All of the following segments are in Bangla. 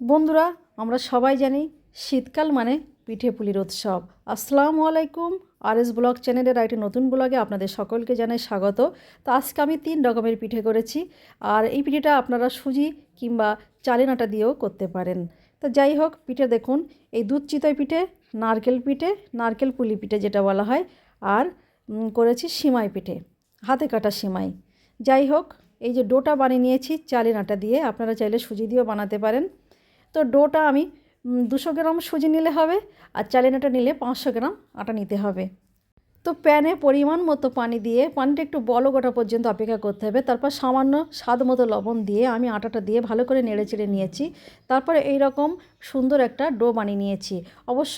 বন্ধুরা, আমরা সবাই জানি শীতকাল মানে পিঠে পুলির উৎসব। আসসালামু আলাইকুম আর এস ব্লগ চ্যানেলের একটি নতুন ব্লগে আপনাদের সকলকে জানাই স্বাগত। তো আজকে আমি তিন রকমের পিঠে করেছি, আর এই পিঠেটা আপনারা সুজি কিংবা চালেন আটা দিয়েও করতে পারেন। তো যাই হোক, পিঠে দেখুন, এই দুধ চিতই পিঠে, নারকেল পিঠে, নারকেল পুলি পিঠে যেটা বলা হয়, আর করেছি সিমাই পিঠে, হাতে কাটা সিমাই। যাই হোক, এই যে ডোটা বানিয়ে নিয়েছি চালের আটা দিয়ে, আপনারা চাইলে সুজি দিয়েও বানাতে পারেন। তো ডোটা আমি দুশো গ্রাম সুজি নিলে হবে আর চালের আটা নিলে পাঁচশো গ্রাম আটা নিতে হবে। তো প্যানে পরিমাণ মতো পানি দিয়ে, পানিটা একটু বলো গোটা পর্যন্ত অপেক্ষা করতে হবে। তারপর সামান্য স্বাদ মতো লবণ দিয়ে আমি আটাটা দিয়ে ভালো করে নেড়ে চেড়ে নিয়েছি। তারপরে এই রকম সুন্দর একটা ডো বানিয়ে নিয়েছি। অবশ্য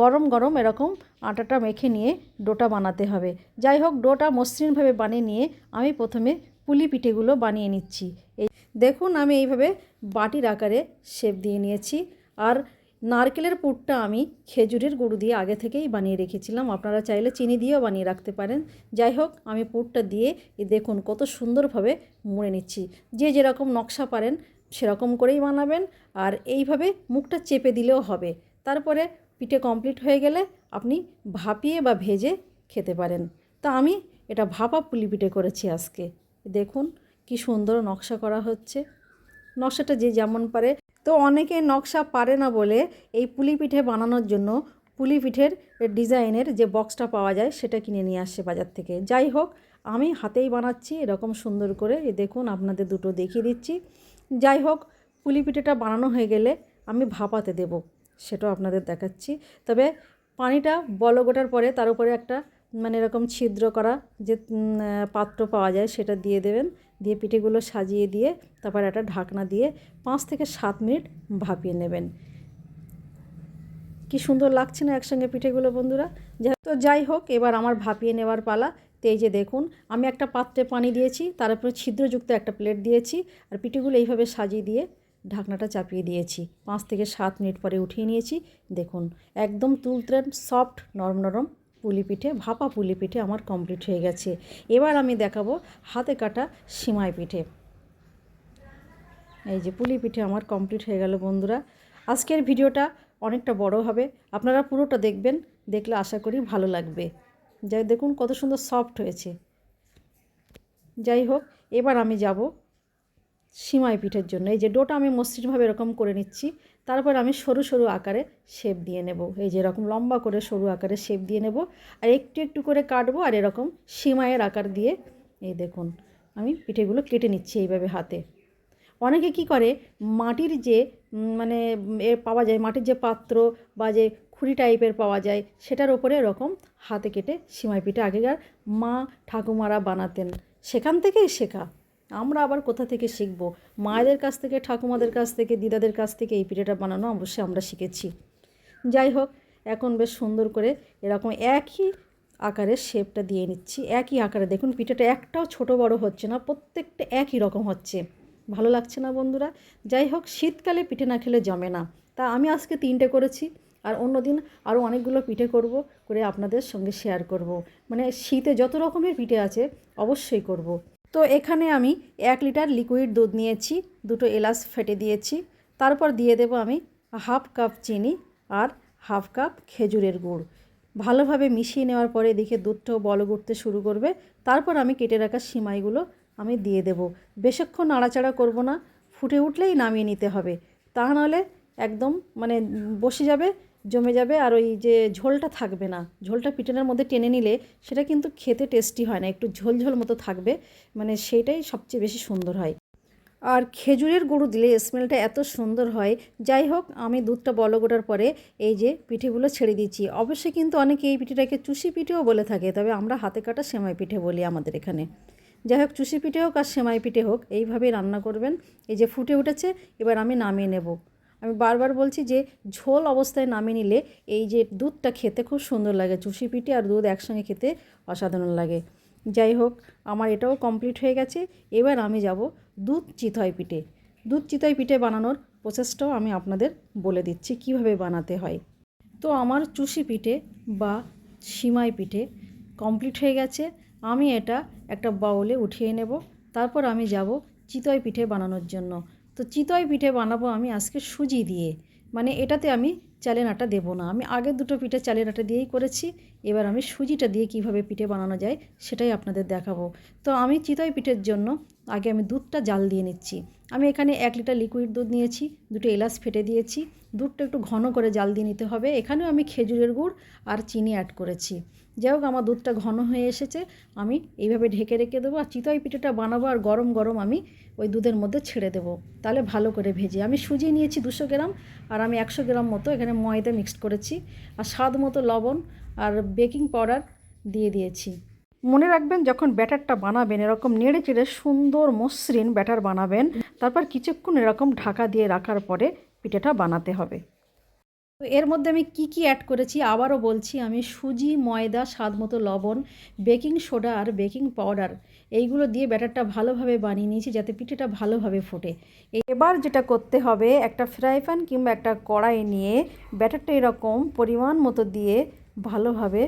গরম গরম এরকম আটাটা মেখে নিয়ে ডোটা বানাতে হবে। যাই হোক, ডোটা মসৃণভাবে বানিয়ে নিয়ে আমি প্রথমে পুলি পিঠেগুলো বানিয়ে নিচ্ছি। এই দেখুন, আমি এইভাবে বাটির আকারে শেপ দিয়ে নিয়েছি। আর নারকেলের পুরটা আমি খেজুরের গুঁড়ো দিয়ে আগে থেকেই বানিয়ে রেখেছিলাম। আপনারা চাইলে চিনি দিয়েও বানিয়ে রাখতে পারেন। যাই হোক, আমি পুরটা দিয়ে দেখুন কত সুন্দরভাবে মুড়ে নিচ্ছি। যে যেরকম নকশা পারেন, সেরকম করেই বানাবেন। আর এইভাবে মুখটা চেপে দিলেও হবে। তারপরে পিঠে কমপ্লিট হয়ে গেলে আপনি ভাপিয়ে বা ভেজে খেতে পারেন। তা আমি এটা ভাপা পুলি পিঠে করেছি আজকে। দেখুন কি সুন্দর নকশা করা হচ্ছে। নকশাটা যে যেমন পারে। তো অনেকে নকশা পারে না বলে এই পুলি পিঠে বানানোর জন্য পুলি পিঠের ডিজাইনের যে বক্সটা পাওয়া যায় সেটা কিনে নিয়ে আসছে বাজার থেকে। যাই হোক, আমি হাতেই বানাচ্ছি, এরকম সুন্দর করে। দেখুন, আপনাদের দুটো দেখিয়ে দিচ্ছি। যাই হোক, পুলি পিঠেটা বানানো হয়ে গেলে আমি ভাপাতে দেব, সেটাও আপনাদের দেখাচ্ছি। তবে পানিটা বল গোটার পরে তার উপরে একটা মানে এরকম ছিদ্র করা যে পাত্র পাওয়া যায় সেটা দিয়ে দেবেন। দিয়ে পিঠেগুলো সাজিয়ে দিয়ে তারপর একটা ঢাকনা দিয়ে পাঁচ থেকে সাত মিনিট ভাপিয়ে নেবেন। কি সুন্দর লাগছে না একসঙ্গে পিঠেগুলো বন্ধুরা? তো যাই হোক, এবার আমার ভাপিয়ে নেওয়ার পালা। তো এই যে দেখুন, আমি একটা পাত্রে পানি দিয়েছি, তার উপরে ছিদ্রযুক্ত একটা প্লেট দিয়েছি, আর পিঠেগুলো এইভাবে সাজিয়ে দিয়ে ঢাকনাটা চাপিয়ে দিয়েছি। পাঁচ থেকে সাত মিনিট পরে উঠিয়ে নিয়েছি। দেখুন, একদম তুলতরেন সফট, নরম নরম। পুলি পিঠে ভাপা পুলি পিঠে আমার কমপ্লিট হয়ে গেছে। এবার আমি দেখাবো হাতে কাটা সিমাই পিঠে। এই যে পুলি পিঠে আমার কমপ্লিট হয়ে গেল বন্ধুরা। আজকের ভিডিওটা অনেকটা বড় হবে। আপনারা পুরোটা দেখবেন, দেখলে আশা করি ভালো লাগবে। যাই দেখুন কত সুন্দর সফট হয়েছে। যাই হোক, এবার আমি যাব সিমাই পিঠের জন্য। এই যে ডোটা আমি মসৃণভাবে এরকম করে নিচ্ছি। তারপর আমি সরু সরু আকারে শেপ দিয়ে নেব। এই যে এরকম লম্বা করে সরু আকারে শেপ দিয়ে নেব আর একটু একটু করে কাটবো আর এরকম সিমাইয়ের আকার দিয়ে এই দেখুন, আমি পিঠেগুলো কেটে নিচ্ছি এইভাবে হাতে। অনেকে কি করে, মাটির যে মানে এ পাওয়া যায়, মাটির যে পাত্র বা যে খুঁড়ি টাইপের পাওয়া যায়, সেটার ওপরে এরকম হাতে কেটে সিমাই পিঠে আগেকার মা ঠাকুমারা বানাতেন। সেখান থেকেই শেখা। আমরা আবার কোথা থেকে শিখব? মায়েদের কাছ থেকে, ঠাকুমাদের কাছ থেকে, দিদাদের কাছ থেকে এই পিঠেটা বানানো অবশ্যই আমরা শিখেছি। যাই হোক, এখন বেশ সুন্দর করে এরকম একই আকারের শেপটা দিয়ে নিচ্ছি। একই আকারে দেখুন, পিঠেটা একটাও ছোট বড় হচ্ছে না, প্রত্যেকটা একই রকম হচ্ছে। ভালো লাগছে না বন্ধুরা? যাই হোক, শীতকালে পিঠে না খেলে জমে না। তা আমি আজকে তিনটে করেছি আর অন্য দিন আরও অনেকগুলো পিঠে করব, করে আপনাদের সঙ্গে শেয়ার করব। মানে শীতে যত রকমের পিঠে আছে, অবশ্যই করব। তো এখানে আমি এক লিটার লিকুইড দুধ নিয়েছি, দুটো এলাচ ফেটে দিয়েছি, তারপর দিয়ে দেব আমি হাফ কাপ চিনি আর হাফ কাপ খেজুরের গুড়। ভালোভাবে মিশিয়ে নেওয়ার পরে দেখে দুধটাও বল উঠতে শুরু করবে, তারপর আমি কেটে রাখা সিমাইগুলো আমি দিয়ে দেব। বেশিক্ষণ নাড়াচাড়া করব না, ফুটে উঠলেই নামিয়ে নিতে হবে। তা নাহলে একদম মানে বসে যাবে জমে যাবে আর ওই যে ঝোলটা থাকবে না। ঝোলটা পিঠেনের মধ্যে টেনে নিলে সেটা কিন্তু খেতে টেস্টি হয় না, একটু ঝোল ঝোল মতো থাকবে মানে সেইটাই সবচেয়ে বেশি সুন্দর হয়। আর খেজুরের গুঁড়ো দিলে স্মেলটা এত সুন্দর হয়। যাই হোক, আমি দুধটা বলগোটার পরে এই যে পিঠেগুলো ছেড়ে দিচ্ছি। অবশ্যই কিন্তু অনেকে এই পিঠেটাকে চুষি পিঠেও বলে থাকে, তবে আমরা হাতে কাটা সেমাই পিঠে বলি আমাদের এখানে। যাই হোক, চুষি পিঠে হোক আর সেমাই পিঠে হোক, এইভাবেই রান্না করবেন। এই যে ফুটে উঠেছে, এবার আমি নামিয়ে নেব। আমি বারবার বলছি যে ঝোল অবস্থায় নামিয়ে নিলে এই যে দুধটা খেতে খুব সুন্দর লাগে, চুষি পিঠে আর দুধ একসঙ্গে খেতে অসাধারণ লাগে। যাই হোক, আমার এটাও কমপ্লিট হয়ে গেছে। এবার আমি যাব দুধ চিতই পিঠে। দুধ চিতই পিঠে বানানোর প্রসেসটাও আমি আপনাদের বলে দিচ্ছি কীভাবে বানাতে হয়। তো আমার চুষি পিঠে বা সিমাই পিঠে কমপ্লিট হয়ে গেছে। আমি এটা একটা বাউলে উঠিয়ে নেব। তারপর আমি যাব চিতই পিঠে বানানোর জন্য। তো চিতই পিঠে বানাবো আমি আজকে সুজি দিয়ে। মানে এটাতে আমি চালের আটা দেবো না। আমি আগে দুটো পিঠে চালের আটা দিয়েই করেছি। এবার আমি সুজিটা দিয়ে কীভাবে পিঠে বানানো যায় সেটাই আপনাদের দেখাবো। তো আমি চিতই পিঠের জন্য আগে আমি দুধটা জাল দিয়ে নিচ্ছি। আমি এখানে এক লিটার লিকুইড দুধ নিয়েছি, দুটো এলাচ ফেটে দিয়েছি। দুধটা একটু ঘন করে জাল দিয়ে নিতে হবে। এখানেও আমি খেজুরের গুড় আর চিনি অ্যাড করেছি। যাই হোক, আমার দুধটা ঘন হয়ে এসেছে। আমি এইভাবে ঢেকে রেখে দেবো আর চিতই পিঠেটা বানাবো আর গরম গরম আমি ওই দুধের মধ্যে ছেড়ে দেবো। তাহলে ভালো করে ভেজে। আমি সুজি নিয়েছি দুশো গ্রাম আর আমি একশো গ্রাম মতো এখানে ময়দা মিক্সড করেছি আর স্বাদ মতো লবণ আর বেকিং পাউডার দিয়ে দিয়েছি। মনে রাখবেন, যখন ব্যাটারটা বানাবেন, এরকম নেড়ে চেড়ে সুন্দর মসৃণ ব্যাটার বানাবেন, তারপর কিছুক্ষণ এরকম ঢাকা দিয়ে রাখার পরে পিঠেটা বানাতে হবে। তো এর মধ্যে আমি কি কি অ্যাড করেছি আবারও বলছি, আমি সুজি, ময়দা স্বাদ মতো লবণ বেকিং সোডা আর বেকিং পাউডার এইগুলো দিয়ে ব্যাটারটা ভালোভাবে বানিয়ে নিয়েছি যাতে পিঠেটা ভালোভাবে ফোটে। এবার যেটা করতে হবে, একটা ফ্রাই প্যান কিংবা একটা কড়াই নিয়ে ব্যাটারটা এরকম পরিমাণ মতো দিয়ে ভালোভাবে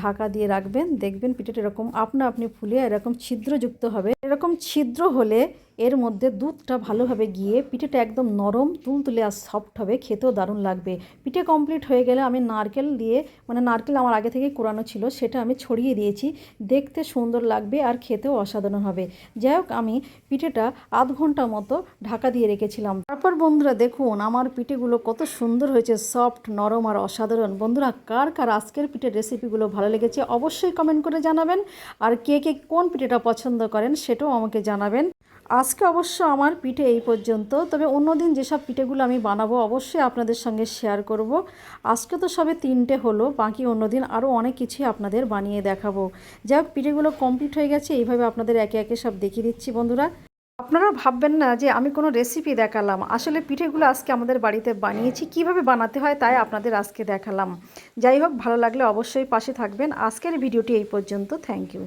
ঢাকা দিয়ে রাখবেন। দেখবেন পিঠেটা এরকম আপনা আপনি ফুলে এরকম ছিদ্রযুক্ত হবে। এরকম ছিদ্র হলে এর মধ্যে দুধটা ভালোভাবে গিয়ে পিঠেটা একদম নরম, তুলতুলে আর সফট হবে, খেতেও দারুণ লাগবে। পিঠে কমপ্লিট হয়ে গেলে আমি নারকেল দিয়ে মানে নারকেল আমার আগে থেকেই কোরানো ছিল, সেটা আমি ছড়িয়ে দিয়েছি। দেখতে সুন্দর লাগবে আর খেতেও অসাধারণ হবে। যাই হোক, আমি পিঠেটা আধ ঘণ্টা মতো ঢাকা দিয়ে রেখেছিলাম। তারপর বন্ধুরা দেখুন, আমার পিঠেগুলো কত সুন্দর হয়েছে সফট নরম আর অসাধারণ। বন্ধুরা, কার কার আজকের পিঠের রেসিপিগুলো ভালো লেগেছে অবশ্যই কমেন্ট করে জানাবেন। আর কে কে কোন পিঠেটা পছন্দ করেন সেটাও আমাকে জানাবেন। আজকে অবশ্য আমার পিঠে এই পর্যন্ত। তবে অন্যদিন যেসব পিঠেগুলো আমি বানাবো, অবশ্যই আপনাদের সঙ্গে শেয়ার করব। আজকে তো সবে তিনটে হলো, বাকি অন্যদিন আরও অনেক কিছুই আপনাদের বানিয়ে দেখাবো। যাই হোক, পিঠেগুলো কমপ্লিট হয়ে গেছে, এইভাবে আপনাদের একে একে সব দেখিয়ে দিচ্ছি বন্ধুরা। আপনারা ভাববেন না যে আমি কোনো রেসিপি দেখালাম। আসলে পিঠেগুলো আজকে আমাদের বাড়িতে বানিয়েছি, কীভাবে বানাতে হয় তাই আপনাদের আজকে দেখালাম। যাই হোক, ভালো লাগলে অবশ্যই পাশে থাকবেন। আজকের ভিডিওটি এই পর্যন্ত। Thank you